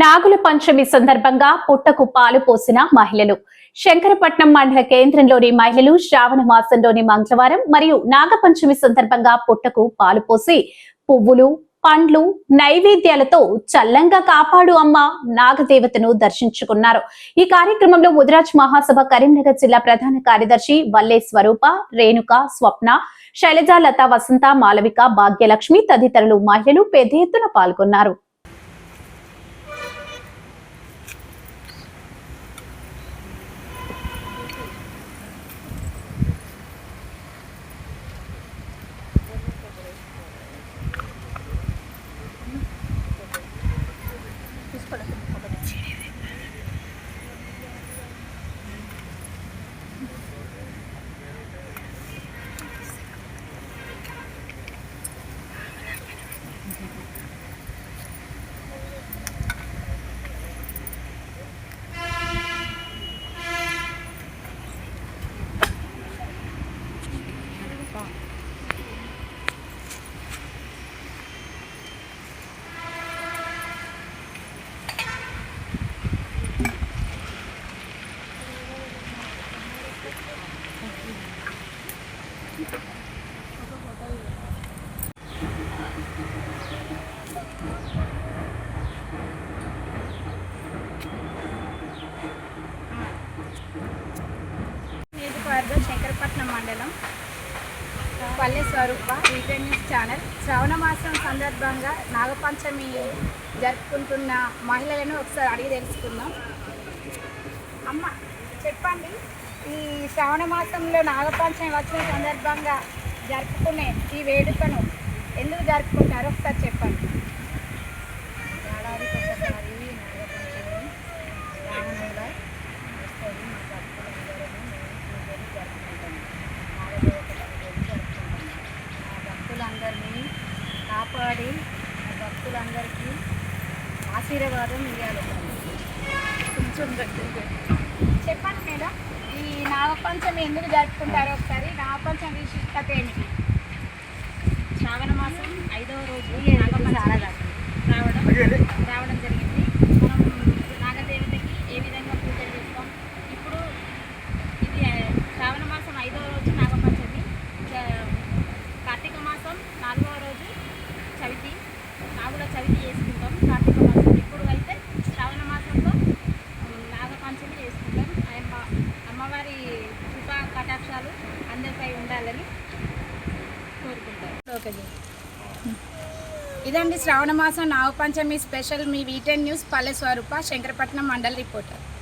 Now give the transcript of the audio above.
నాగుల పంచమి సందర్భంగా పుట్టకు పాలు పోసిన మహిళలు. శంకరపట్నం మండల కేంద్రంలోని మహిళలు శ్రావణ మాసంలోని మంగళవారం మరియు నాగపంచమి సందర్భంగా పుట్టకు పాలు పోసి పువ్వులు పండ్లు నైవేద్యాలతో చల్లంగా కాపాడు అమ్మ నాగదేవతను దర్శించుకున్నారు. ఈ కార్యక్రమంలో ముదిరాజ్ మహాసభ కరీంనగర్ జిల్లా ప్రధాన కార్యదర్శి వల్లే స్వరూప రేణుక స్వప్న శైలజ లత వసంత మాలవిక భాగ్యలక్ష్మి తదితరులు మహిళలు పెద్ద ఎత్తున పాల్గొన్నారు. 棒。నియోజకవర్గం శంకరపట్నం మండలం పల్లె స్వరూప వీకెండ్ న్యూస్ ఛానల్. శ్రవణ మాసం సందర్భంగా నాగపంచమి జరుపుకుంటున్న మహిళలను ఒకసారి అడిగి తెలుసుకుందాం. అమ్మ చెప్పండి. ఈ శ్రావణ మాసంలో నాగపంచమి వచ్చిన సందర్భంగా జరుపుకునే ఈ వేడుకను ఎందుకు జరుపుకుంటారో ఒకసారి చెప్పండి. ఏడాదికి ఒకసారి నాగపంచమి శ్రావణ నెల వస్తుంది మా భక్తులందరూ మేము పూజలు జరుపుకుంటాము పూజలు భక్తులందరినీ కాపాడి భక్తులందరికీ ఆశీర్వాదం ఇవ్వాలి కొంచెం చెప్పండి మేడం. ఈ నాగపంచమి ఎందుకు జరుపుకుంటారో ఒకసారి? నాగపంచమి విశిష్టత ఏమిటి శ్రావణ మాసం ఐదవ రోజు నాగపంచమి రావడం రావడం జరిగింది మనం నాగదేవతకి ఏ విధంగా పూజలు చేస్తాం ఇప్పుడు ఇది ఆ, శ్రావణ మాసం ఐదవ రోజు నాగపంచమి చ- కార్తీక మాసం నాలుగవ రోజు చవితి నాగుల చవితి చేసుకుంటాం కార్తీక మాసం ఇప్పుడు అయితే శ్రావణ మాసంలో ఉమ్, నాగపంచమి చేసుకుంటాం అమ్మ అమ్మవారి కృప కటాక్షాలు అందరిపై ఉండాలని కోరుకుంటాం ఓకే ఇదండి శ్రావణ మాసం నాగపంచమి స్పెషల్ మీ వీటెన్ న్యూస్ పల్లె స్వరూప శంకరపట్నం మండల్ రిపోర్టర్.